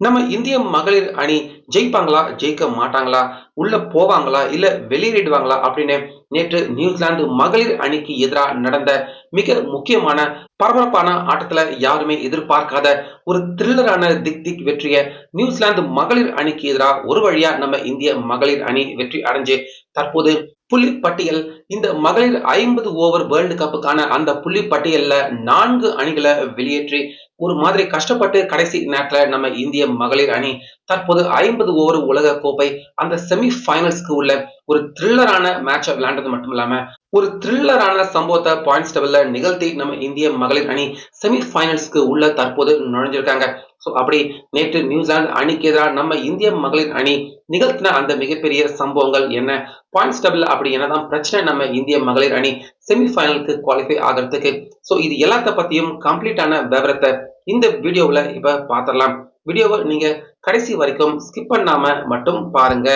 நம்ம இந்திய மகளிர் அணி ஜெயிப்பாங்களா? ஜெயிக்க மாட்டாங்களா? உள்ள போவாங்களா? இல்ல வெளியேறிடுவாங்களா? அப்படின்னு நேற்று நியூசிலாந்து மகளிர் அணிக்கு எதிராக நடந்த மிக முக்கியமான பரபரப்பான ஆட்டத்துல யாருமே எதிர்பார்க்காத ஒரு த்ரில்லரான திக் திக் வெற்றியை நியூசிலாந்து மகளிர் அணிக்கு எதிராக ஒரு வழியா நம்ம இந்திய மகளிர் அணி வெற்றி அடைஞ்சு தற்போது புள்ளி பட்டியல் இந்த மகளிர் ஐம்பது ஓவர் வேர்ல்டு கப்புக்கான அந்த புள்ளி பட்டியல்ல நான்கு அணிகளை வெளியேற்றி ஒரு மாதிரி கஷ்டப்பட்டு கடைசி நேரத்துல நம்ம இந்திய மகளிர் அணி தற்போது ஐம்பது ஓவர் உலக கோப்பை அந்த செமி ஃபைனல்ஸ்க்கு உள்ள ஒரு த்ரில்லரான மேட்சை விளையாண்டது மட்டும் இல்லாம ஒரு த்ரில்லரான சம்பவத்தை பாயிண்ட்ஸ் டேபிள்ல நிகழ்த்தி நம்ம இந்திய மகளிர் அணி செமி ஃபைனல்ஸ்க்கு உள்ள தற்போது நுழைஞ்சிருக்காங்க. ஸோ அப்படி நேற்று நியூசிலாந்து அணிக்கு எதிராக நம்ம இந்திய மகளிர் அணி நிகழ்த்தின அந்த மிகப்பெரிய சம்பவங்கள் என்ன? பாயிண்ட்ஸ் டபுள் அப்படி என்னதான் பிரச்சனை நம்ம இந்திய மகளிர் அணி செமி ஃபைனலுக்கு குவாலிஃபை ஆகிறதுக்கு? ஸோ இது எல்லாத்த பத்தியும் கம்ப்ளீட்டான விவரத்தை இந்த வீடியோவில் இப்ப பார்த்துடலாம். வீடியோவை நீங்க கடைசி வரைக்கும் ஸ்கிப் பண்ணாம மட்டும் பாருங்க.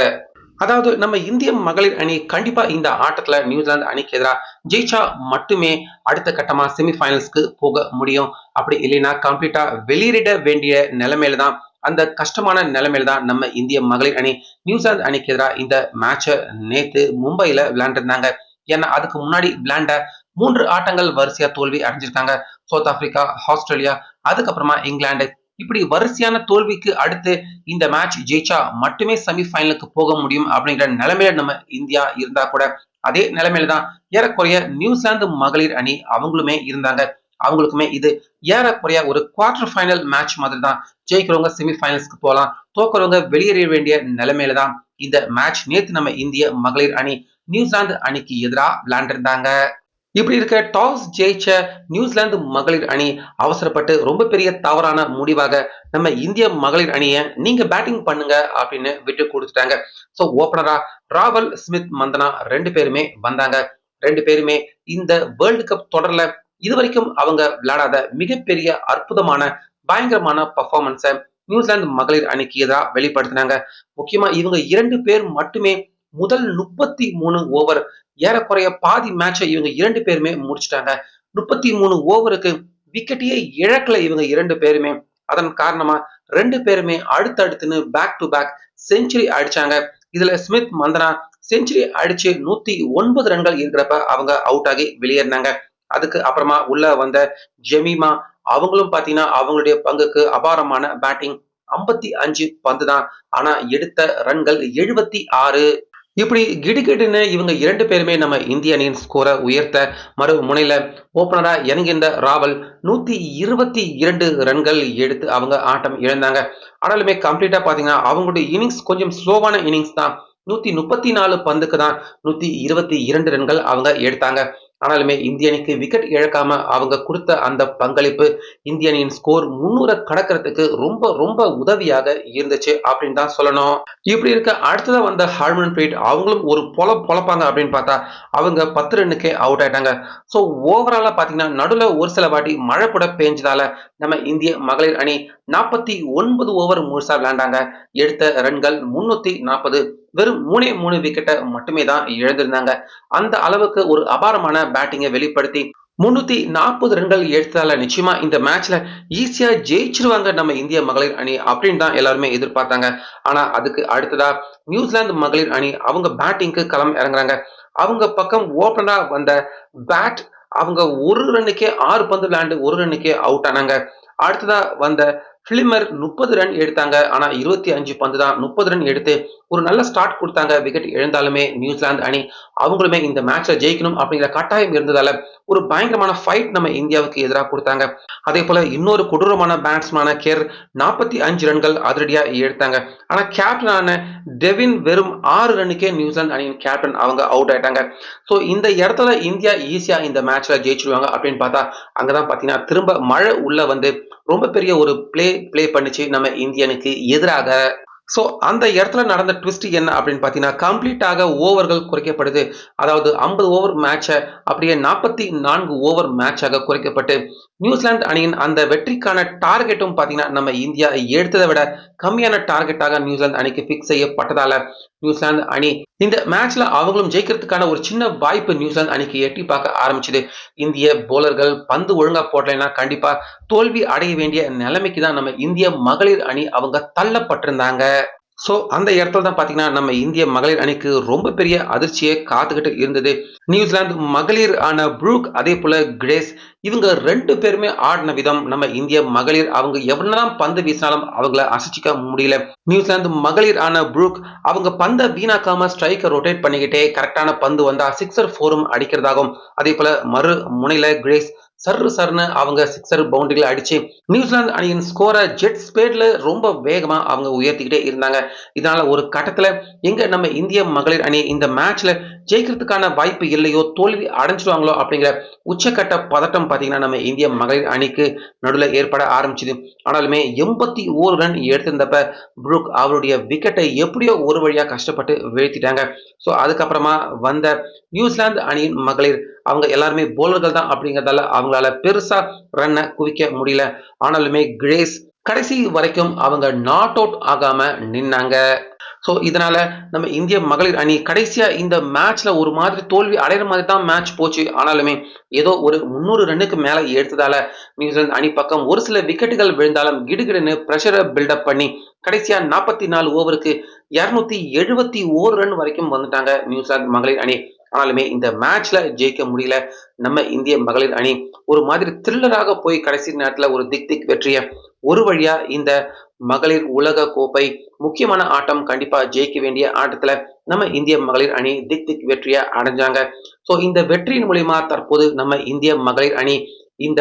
அதாவது நம்ம இந்திய மகளிர் அணி கண்டிப்பா இந்த ஆட்டத்துல நியூசிலாந்து அணிக்கு எதிராக ஜெயிச்சா மட்டுமே அடுத்த கட்டமா செமிஃபைனல்ஸ்க்கு போக முடியும். அப்படி இல்லைன்னா கம்ப்ளீட்டா வெளியிட வேண்டிய நிலைமையில தான் அந்த கஷ்டமான நிலைமையில தான் நம்ம இந்திய மகளிர் அணி நியூசிலாந்து அணிக்கு எதிராக இந்த மேட்சை நேத்து மும்பையில விளையாண்டிருந்தாங்க. ஏன்னா அதுக்கு முன்னாடி விளையாண்ட மூன்று ஆட்டங்கள் வரிசையா தோல்வி அடைஞ்சிருக்காங்க. சவுத் ஆப்பிரிக்கா ஆஸ்திரேலியா அதுக்கப்புறமா இங்கிலாந்து இப்படி வரிசையான தோல்விக்கு அடுத்து இந்த மேட்ச் ஜெயிச்சா மட்டுமே செமி ஃபைனலுக்கு போக முடியும் அப்படிங்கிற நிலைமையில நம்ம இந்தியா இருந்தா கூட அதே நிலைமையில தான் ஏறக்குறைய நியூசிலாந்து மகளிர் அணி அவங்களுமே இருந்தாங்க. அவங்களுக்குமே இது ஏறக்குறைய ஒரு குவார்டர் ஃபைனல் மேட்ச் மாதிரி தான். ஜெயிக்கிறவங்க செமிஃபைனல்ஸ்க்கு போகலாம். தோக்குறவங்க வெளியேற வேண்டிய நிலைமையில தான் இந்த மேட்ச் நேற்று நம்ம இந்திய மகளிர் அணி நியூசிலாந்து அணிக்கு எதிராக விளையாண்டிருந்தாங்க. இப்படி இருக்க டாஸ் ஜெயிச்ச நியூசிலாந்து மகளிர் அணி அவசரப்பட்டு ரொம்ப பெரிய தவறான முடிவாக நம்ம இந்திய மகளிர் அணியை நீங்க பேட்டிங் பண்ணுங்க அப்படின்னு விட்டு கொடுத்துட்டாங்க. ஸோ ஓப்பனரா ராவல் ஸ்மித் மந்தனா ரெண்டு பேருமே வந்தாங்க. ரெண்டு பேருமே இந்த வேர்ல்டு கப் தொடர்ல இதுவரைக்கும் அவங்க விளையாடாத மிகப்பெரிய அற்புதமான பயங்கரமான பர்ஃபார்மன்ஸை நியூசிலாந்து மகளிர் அணிக்கு எதிராக வெளிப்படுத்தினாங்க. முக்கியமா இவங்க இரண்டு பேர் மட்டுமே முதல் முப்பத்தி மூணு ஓவர் ஏறக்குறைய பாதி மேட்சை இவங்க இரண்டு பேருமே முடிச்சிட்டாங்க. முப்பத்தி மூணு ஓவருக்கு விக்கெட்டையே இழக்கல இவங்க இரண்டு பேருமே. அதன் காரணமா ரெண்டு பேருமே அடுத்தடுத்துன்னு பேக் டு பேக் செஞ்சுரி அடிச்சாங்க. இதுல ஸ்மித் மந்தனா செஞ்சுரி அடிச்சு நூத்தி ஒன்பது ரன்கள் இருக்கிறப்ப அவங்க அவுட் ஆகி வெளியேறினாங்க. அதுக்கு அப்புறமா உள்ள வந்த ஜெமிமா அவங்களும் பாத்தீங்கன்னா அவங்களுடைய பங்குக்கு அபாரமான பேட்டிங் ஐம்பத்தி அஞ்சு பந்து தான் ஆனா எடுத்த ரன்கள் எழுபத்தி ஆறு இப்படி கிடுகிடுன்னு இவங்க இரண்டு பேருமே நம்ம இந்திய அணியின் ஸ்கோரை உயர்த்த மறு முனையில் ஓப்பனராக இறங்கியிருந்த ராவல் நூற்றி இருபத்தி இரண்டு ரன்கள் எடுத்து அவங்க ஆட்டம் இழந்தாங்க. ஆனாலுமே கம்ப்ளீட்டாக பார்த்தீங்கன்னா அவங்களுடைய இன்னிங்ஸ் கொஞ்சம் ஸ்லோவான இன்னிங்ஸ் தான். நூற்றி முப்பத்தி நாலு பந்துக்கு தான் நூற்றி இருபத்தி இரண்டு ரன்கள் அவங்க எடுத்தாங்க. ஆனாலுமே இந்திய அணிக்கு விக்கெட் இழக்காம அவங்க கொடுத்த அந்த பங்களிப்பு இந்திய அணியின் ஸ்கோர் முன்னூற கடக்கிறதுக்கு ரொம்ப ரொம்ப உதவியாக இருந்துச்சு அப்படின்னு தான் சொல்லணும். இப்படி இருக்க அடுத்ததான் வந்த ஹார்மன் பிரீட் அவங்களும் ஒரு பொல பொழப்பாங்க அப்படின்னு பார்த்தா அவங்க பத்து ரன்னுக்கே அவுட் ஆயிட்டாங்க. ஸோ ஓவராலாக பார்த்தீங்கன்னா நடுவில் ஒரு சில வாட்டி மழை கூட பெஞ்சதால நம்ம இந்திய மகளிர் அணி நாற்பத்தி ஒன்பது ஓவர் முழுசா விளையாண்டாங்க. எடுத்த ரன்கள் முன்னூத்தி நாற்பது வெறும் மூணே மூணு விக்கெட்டை மட்டுமே தான் இழந்திருந்தாங்க. அந்த அளவுக்கு ஒரு அபாரமான பேட்டிங்கை வெளிப்படுத்தி முன்னூத்தி நாற்பது ரன்கள் எடுத்ததால நிச்சயமா இந்த மேட்ச்ல ஈஸியா ஜெயிச்சிருவாங்க நம்ம இந்திய மகளிர் அணி அப்படின்னு தான் எல்லாருமே எதிர்பார்த்தாங்க. ஆனா அதுக்கு அடுத்ததா நியூசிலாந்து மகளிர் அணி அவங்க பேட்டிங்க்கு களம் இறங்குறாங்க. அவங்க பக்கம் ஓப்பனரா வந்த பேட் அவங்க ஒரு ரன்னுக்கே ஆறு பந்து விளையாண்டு ஒரு ரன்னுக்கே அவுட் ஆனாங்க. அடுத்ததா வந்த பிலிமர் முப்பது ரன் எடுத்தாங்க. ஆனா இருபத்தி அஞ்சு பந்து தான் முப்பது ரன் எடுத்து ஒரு நல்ல ஸ்டார்ட் கொடுத்தாங்க. விக்கெட் இழந்தாலுமே நியூசிலாந்து அணி அவங்களுமே இந்த மேட்ச்ல ஜெயிக்கணும் அப்படிங்கிற கட்டாயம் இருந்ததால ஒரு பயங்கரமான ஃபைட் நம்ம இந்தியாவுக்கு எதிராக கொடுத்தாங்க. அதே போல இன்னொரு கொடூரமான பேட்ஸ்மேனான கேர் நாற்பத்தி அஞ்சு ரன்கள் அதிரடியா எடுத்தாங்க. ஆனா கேப்டனான டெவின் வெறும் ஆறு ரன்னுக்கே நியூசிலாந்து அணியின் கேப்டன் அவங்க அவுட் ஆயிட்டாங்க. ஸோ இந்த இடத்துல இந்தியா ஈஸியா இந்த மேட்ச்ல ஜெயிச்சிருவாங்க அப்படின்னு பார்த்தா அங்கதான் பாத்தீங்கன்னா திரும்ப மழை உள்ள வந்து ரொம்ப பெரிய ஒரு பிளே பிளே பண்ணிச்சு. நம்ம இந்தியனுக்கு எதிராக ஸோ அந்த இடத்துல நடந்த ட்விஸ்ட் என்ன அப்படின்னு பார்த்தீங்கன்னா கம்ப்ளீட்டாக ஓவர்கள் குறைக்கப்படுது. அதாவது ஐம்பது ஓவர் மேட்சை அப்படியே நாற்பத்தி நான்கு ஓவர் மேட்சாக குறைக்கப்பட்டு நியூசிலாந்து அணியின் அந்த வெற்றிக்கான டார்கெட்டும் பார்த்தீங்கன்னா நம்ம இந்தியா எடுத்ததை விட கம்மியான டார்கெட்டாக நியூசிலாந்து அணிக்கு ஃபிக்ஸ் செய்யப்பட்டதால நியூசிலாந்து அணி இந்த மேட்ச்ல அவங்களும் ஜெயிக்கிறதுக்கான ஒரு சின்ன வாய்ப்பு நியூசிலாந்து அணிக்கு எட்டி பார்க்க ஆரம்பிச்சது. இந்திய போலர்கள் பந்து ஒழுங்கா போடலைன்னா கண்டிப்பா தோல்வி அடைய வேண்டிய நிலைமைக்கு தான் நம்ம இந்திய மகளிர் அணி அவங்க தள்ளப்பட்டிருந்தாங்க. ஸோ அந்த இடத்துல தான் பார்த்தீங்கன்னா நம்ம இந்திய மகளிர் அணிக்கு ரொம்ப பெரிய அதிர்ச்சியை காத்துக்கிட்டு இருந்தது. நியூசிலாந்து மகளிர் ஆன ப்ரூக் அதே போல கிரேஸ் இவங்க ரெண்டு பேருமே ஆடின விதம் நம்ம இந்திய மகளிர் அவங்க எவ்வளவுதான் பந்து வீசினாலும் அவங்கள அசைச்சிக்க முடியல. நியூசிலாந்து மகளிர் ஆன ப்ரூக் அவங்க பந்தை வீணாக்காம ஸ்ட்ரைக்கை ரொட்டேட் பண்ணிக்கிட்டே கரெக்டான பந்து வந்தா சிக்ஸர் ஃபோரும் அடிக்கிறதாகும். அதே போல மறு முனையில கிரேஸ் சர்ரு சர்னு அவங்க சிக்ஸர் பவுண்டரியில் அடிச்சு நியூசிலாந்து அணியின் ஸ்கோரை ஜெட் ஸ்பேட்ல ரொம்ப வேகமா அவங்க உயர்த்திக்கிட்டே இருந்தாங்க. இதனால ஒரு கட்டத்துல எங்க நம்ம இந்திய மகளிர் அணி இந்த மேட்ச்ல ஜெயிக்கிறதுக்கான வாய்ப்பு இல்லையோ தோல்வி அடைஞ்சிடுவாங்களோ அப்படிங்கிற உச்சக்கட்ட பதட்டம் பார்த்தீங்கன்னா நம்ம இந்திய மகளிர் அணிக்கு நடுவில் ஏற்பட ஆரம்பிச்சுது. ஆனாலுமே எண்பத்தி ஓரு ரன் எடுத்திருந்தப்ப புரூக் அவருடைய விக்கெட்டை எப்படியோ ஒரு வழியாக கஷ்டப்பட்டு வீழ்த்திட்டாங்க. ஸோ அதுக்கப்புறமா வந்த நியூசிலாந்து அணியின் மகளிர் அவங்க எல்லாருமே போலர்கள் தான் அப்படிங்கிறதால அவங்களால பெருசா ரன்னை குவிக்க முடியல. ஆனாலுமே கிரேஸ் கடைசி வரைக்கும் அவங்க நாட் அவுட் ஆகாம நின்னாங்க. ஸோ இதனால நம்ம இந்திய மகளிர் அணி கடைசியா இந்த மேட்ச்ல ஒரு மாதிரி தோல்வி அடையிற மாதிரி தான் மேட்ச் போச்சு. ஆனாலுமே ஏதோ ஒரு முந்நூறு ரன்னுக்கு மேல எடுத்ததால நியூசிலாந்து அணி பக்கம் ஒரு சில விக்கெட்டுகள் விழுந்தாலும் கிடுகிடுன்னு ப்ரெஷரை பில்டப் பண்ணி கடைசியா நாற்பத்தி நாலு ஓவருக்கு இருநூத்தி எழுபத்தி ஓரு ரன் வரைக்கும் வந்துட்டாங்க நியூசிலாந்து மகளிர் அணி. ஆனாலுமே இந்த மேட்ச்ல ஜெயிக்க முடியல. நம்ம இந்திய மகளிர் அணி ஒரு மாதிரி த்ரில்லராக போய் கடைசி நேரத்துல ஒரு திக் திக் வெற்றிய ஒரு வழியா இந்த மகளிர் உலக கோப்பை முக்கியமான ஆட்டம் கண்டிப்பா ஜெயிக்க வேண்டிய ஆட்டத்துல நம்ம இந்திய மகளிர் அணி திக் திக் வெற்றிய அடைஞ்சாங்க. ஸோ இந்த வெற்றியின் மூலியமா தற்போது நம்ம இந்திய மகளிர் அணி இந்த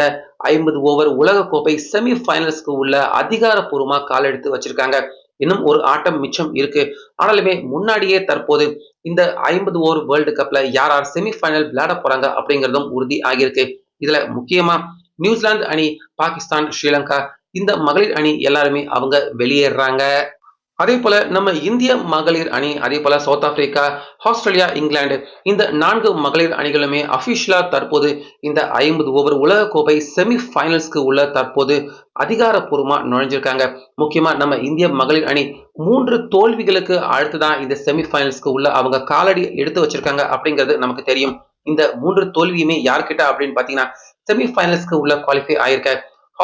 ஐம்பது ஓவர் உலக கோப்பை செமி ஃபைனல்ஸ்க்கு உள்ள அதிகாரப்பூர்வமா கால் எடுத்து வச்சிருக்காங்க. இன்னும் ஒரு ஆட்டம் மிச்சம் இருக்கு. ஆனாலுமே முன்னாடியே தற்போது இந்த ஐம்பது ஓவர் வேர்ல்டு கப்ல யார் யார் செமிஃபைனல் விளையாட போறாங்க அப்படிங்கிறதும் உறுதி ஆகியிருக்கு. இதுல முக்கியமா நியூசிலாந்து அணி பாகிஸ்தான் ஸ்ரீலங்கா இந்த மகளிர் அணி எல்லாருமே அவங்க வெளியேறாங்க. அதே போல நம்ம இந்திய மகளிர் அணி அதே போல சவுத் ஆப்பிரிக்கா ஆஸ்திரேலியா இங்கிலாந்து இந்த நான்கு மகளிர் அணிகளுமே அபிஷியலா தற்போது இந்த ஐம்பது ஓவர் உலக கோப்பை செமி ஃபைனல்ஸ்க்கு உள்ள தற்போது அதிகாரப்பூர்வமா நுழைஞ்சிருக்காங்க. முக்கியமா நம்ம இந்திய மகளிர் அணி மூன்று தோல்விகளுக்கு அடுத்துதான் இந்த செமி ஃபைனல்ஸ்க்கு உள்ள அவங்க காலடி எடுத்து வச்சிருக்காங்க அப்படிங்கிறது நமக்கு தெரியும். இந்த மூன்று தோல்வியுமே யார்கிட்ட அப்படின்னு பாத்தீங்கன்னா செமி ஃபைனல்ஸ்க்கு உள்ள குவாலிஃபை ஆயிருக்க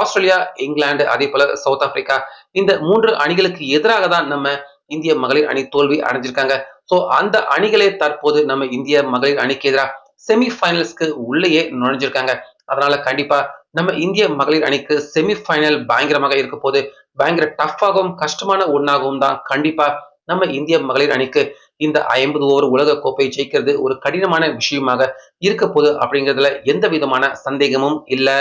ஆஸ்திரேலியா இங்கிலாந்து அதே போல சவுத் ஆப்பிரிக்கா இந்த மூன்று அணிகளுக்கு எதிராக தான் நம்ம இந்திய மகளிர் அணி தோல்வி அடைஞ்சிருக்காங்க. ஸோ அந்த அணிகளே தற்போது நம்ம இந்திய மகளிர் அணிக்கு எதிராக செமி ஃபைனல்ஸ்க்கு உள்ளேயே நுழைஞ்சிருக்காங்க. அதனால கண்டிப்பா நம்ம இந்திய மகளிர் அணிக்கு செமி ஃபைனல் பயங்கரமாக இருக்க போது பயங்கர டஃப்பாகவும் கஷ்டமான ஒன்றாகவும் தான் கண்டிப்பா நம்ம இந்திய மகளிர் அணிக்கு இந்த ஐம்பது ஓவர் உலக கோப்பையை ஜெயிக்கிறது ஒரு கடினமான விஷயமாக இருக்க போகுது அப்படிங்கிறதுல எந்த விதமான சந்தேகமும் இல்லை.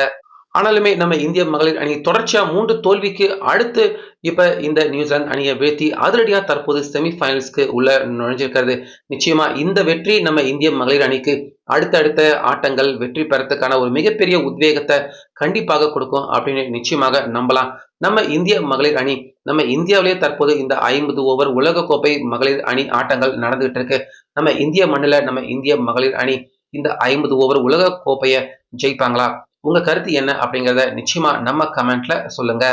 ஆனாலுமே நம்ம இந்திய மகளிர் அணி தொடர்ச்சியாக மூன்று தோல்விக்கு அடுத்து இப்போ இந்த நியூசிலாந்து அணியை வீழ்த்தி அதிரடியாக தற்போது செமி ஃபைனல்ஸ்க்கு உள்ள நுழைஞ்சிருக்கிறது. நிச்சயமா இந்த வெற்றி நம்ம இந்திய மகளிர் அணிக்கு அடுத்தடுத்த ஆட்டங்கள் வெற்றி பெறத்துக்கான ஒரு மிகப்பெரிய உத்வேகத்தை கண்டிப்பாக கொடுக்கும் அப்படின்னு நிச்சயமாக நம்பலாம். நம்ம இந்திய மகளிர் அணி நம்ம இந்தியாவிலேயே தற்போது இந்த ஐம்பது ஓவர் உலகக்கோப்பை மகளிர் அணி ஆட்டங்கள் நடந்துகிட்டு இருக்கு. நம்ம இந்திய மண்ணில் நம்ம இந்திய மகளிர் அணி இந்த ஐம்பது ஓவர் உலக கோப்பையை ஜெயிப்பாங்களா? உங்க கருத்து என்ன அப்படிங்கிறத நிச்சயமா நம்ம கமெண்ட்ல சொல்லுங்க.